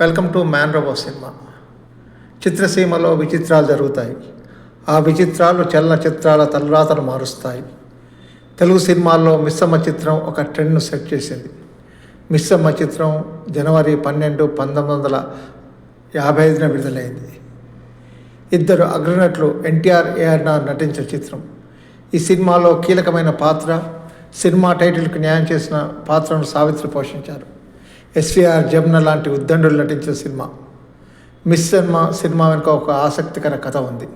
Welcome to Man Robo cinema. చిత్రసీమలో విచిత్రాలు జరుగుతాయి. ఆ విచిత్రాలు చలన చిత్రాల తలరాతలు మారుస్తాయి. తెలుగు సినిమాల్లో మిస్సమ్మ చిత్రం ఒక ట్రెండ్ను సెట్ చేసింది. మిస్సమ్మ చిత్రం జనవరి పన్నెండు పంతొమ్మిది వందల యాభై ఐదున విడుదలైంది. ఇద్దరు అగ్రనటులు ఎన్టీఆర్ ఏఆర్నార్ నటించిన చిత్రం. ఈ సినిమాలో కీలకమైన పాత్ర సినిమా టైటిల్కి న్యాయం చేసిన పాత్రను సావిత్రి పోషించారు. ఎస్విఆర్ జమున లాంటి ఉద్దండులు నటించిన సినిమా. మిస్ సినిమా సినిమా వెనుక ఒక ఆసక్తికర కథ ఉంది.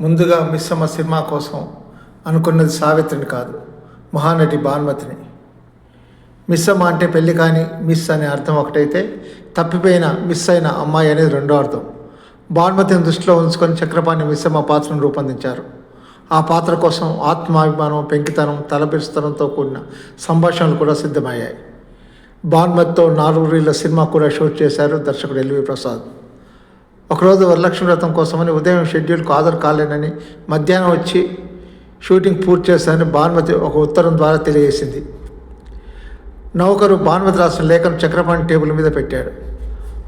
ముందుగా మిస్ అమ్మ సినిమా కోసం అనుకున్నది సావిత్రిని కాదు మహానటి భానుమతిని. మిస్ అమ్మ అంటే పెళ్ళి కానీ మిస్ అనే అర్థం ఒకటైతే తప్పిపోయిన మిస్ అయిన అమ్మాయి అనేది రెండో అర్థం. భానుమతిని దృష్టిలో ఉంచుకొని చక్రపాణి మిస్ అమ్మ పాత్రను రూపొందించారు. ఆ పాత్ర కోసం ఆత్మాభిమానం పెంకితనం తలపిస్తనంతో కూడిన సంభాషణలు కూడా సిద్ధమయ్యాయి. భానుమతితో నాలుగు సినిమా కూడా షూట్ చేశారు దర్శకుడు ఎల్వి ప్రసాద్. ఒకరోజు వరలక్ష్మి వ్రతం కోసమని ఉదయం షెడ్యూల్కు హాజరు కాలేనని మధ్యాహ్నం వచ్చి షూటింగ్ పూర్తి చేశానని భానుమతి ఒక ఉత్తరం ద్వారా తెలియజేసింది. నౌకరు భానుమతి రాసిన లేఖను చక్రపాణి టేబుల్ మీద పెట్టాడు.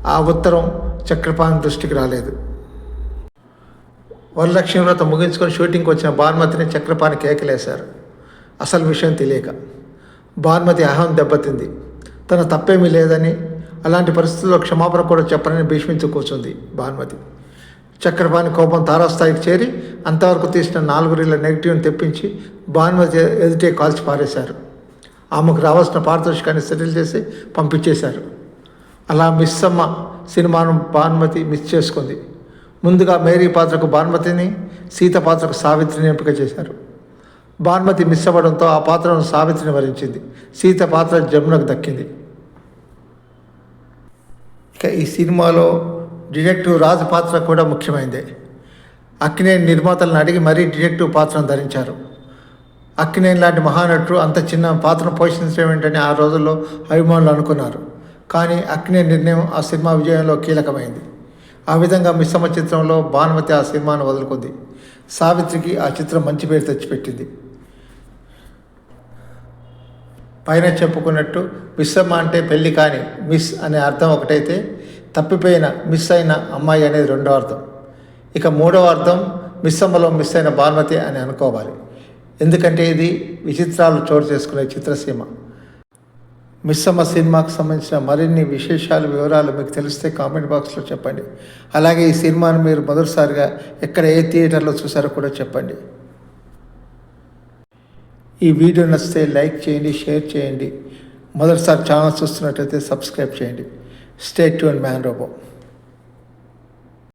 ఆ ఉత్తరం చక్రపాణి దృష్టికి రాలేదు. వరలక్ష్మి వ్రతం ముగించుకొని షూటింగ్కి వచ్చిన భానుమతిని చక్రపాణి కేకలేశారు. అసలు విషయం తెలియక. భానుమతి అహం దెబ్బతింది. తన తప్పేమీ లేదని అలాంటి పరిస్థితుల్లో క్షమాపణ కూడా చెప్పనని భీష్మించు కూర్చుంది భానుమతి చక్రపాణి కోపం తారాస్థాయికి చేరి అంతవరకు తీసిన నాలుగు రీళ్ళ నెగిటివ్ని తెప్పించి భానుమతి ఎదుటే కాల్చి పారేశారు. ఆమెకు రావాల్సిన పారితోషికాన్ని సెటిల్ చేసి పంపించేశారు. అలా మిస్ అమ్మ సినిమాను భానుమతి మిస్ చేసుకుంది. ముందుగా మేరీ పాత్రకు భానుమతిని సీత పాత్రకు సావిత్రిని ఎంపిక చేశారు. భానుమతి మిస్ అవ్వడంతో ఆ పాత్రను సావిత్రిని వరించింది. సీత పాత్ర జమునకు దక్కింది. ఇక ఈ సినిమాలో డిటెక్టివ్ రాజు పాత్ర కూడా ముఖ్యమైంది. అక్కినేని నిర్మాతలను అడిగి మరీ డిటెక్టివ్ పాత్రను ధరించారు. అక్కినేని లాంటి మహానటుడు అంత చిన్న పాత్రను పోషించడం ఏంటని ఆ రోజుల్లో అభిమానులు అనుకున్నారు. కానీ అక్కినేని నిర్ణయం ఆ సినిమా విజయంలో కీలకమైంది. ఆ విధంగా మిశ్రమ చిత్రంలో భానుమతి ఆ సినిమాను వదులుకుంది. సావిత్రికి ఆ చిత్రం మంచి పేరు తెచ్చిపెట్టింది. పైన చెప్పుకున్నట్టు మిస్సమ్మ అంటే పెళ్ళి కాని మిస్ అనే అర్థం ఒకటైతే తప్పిపోయిన మిస్ అయిన అమ్మాయి అనేది రెండో అర్థం. ఇక మూడవ అర్థం మిస్సమ్మలో మిస్ అయిన భానుమతి అని అనుకోవాలి. ఎందుకంటే ఇది విచిత్రాలు చోటు చేసుకునే చిత్రసీమ. మిస్సమ్మ సినిమాకు సంబంధించిన మరిన్ని విశేషాలు వివరాలు మీకు తెలిస్తే కామెంట్ బాక్స్లో చెప్పండి. అలాగే ఈ సినిమాను మీరు మొదటిసారిగా ఎక్కడ ఏ థియేటర్లో చూసారో కూడా చెప్పండి. ఈ వీడియో నచ్చితే లైక్ చేయండి షేర్ చేయండి. మొదటిసారి ఛానల్ చూస్తున్నట్టయితే సబ్స్క్రైబ్ చేయండి. State to and Man Robo.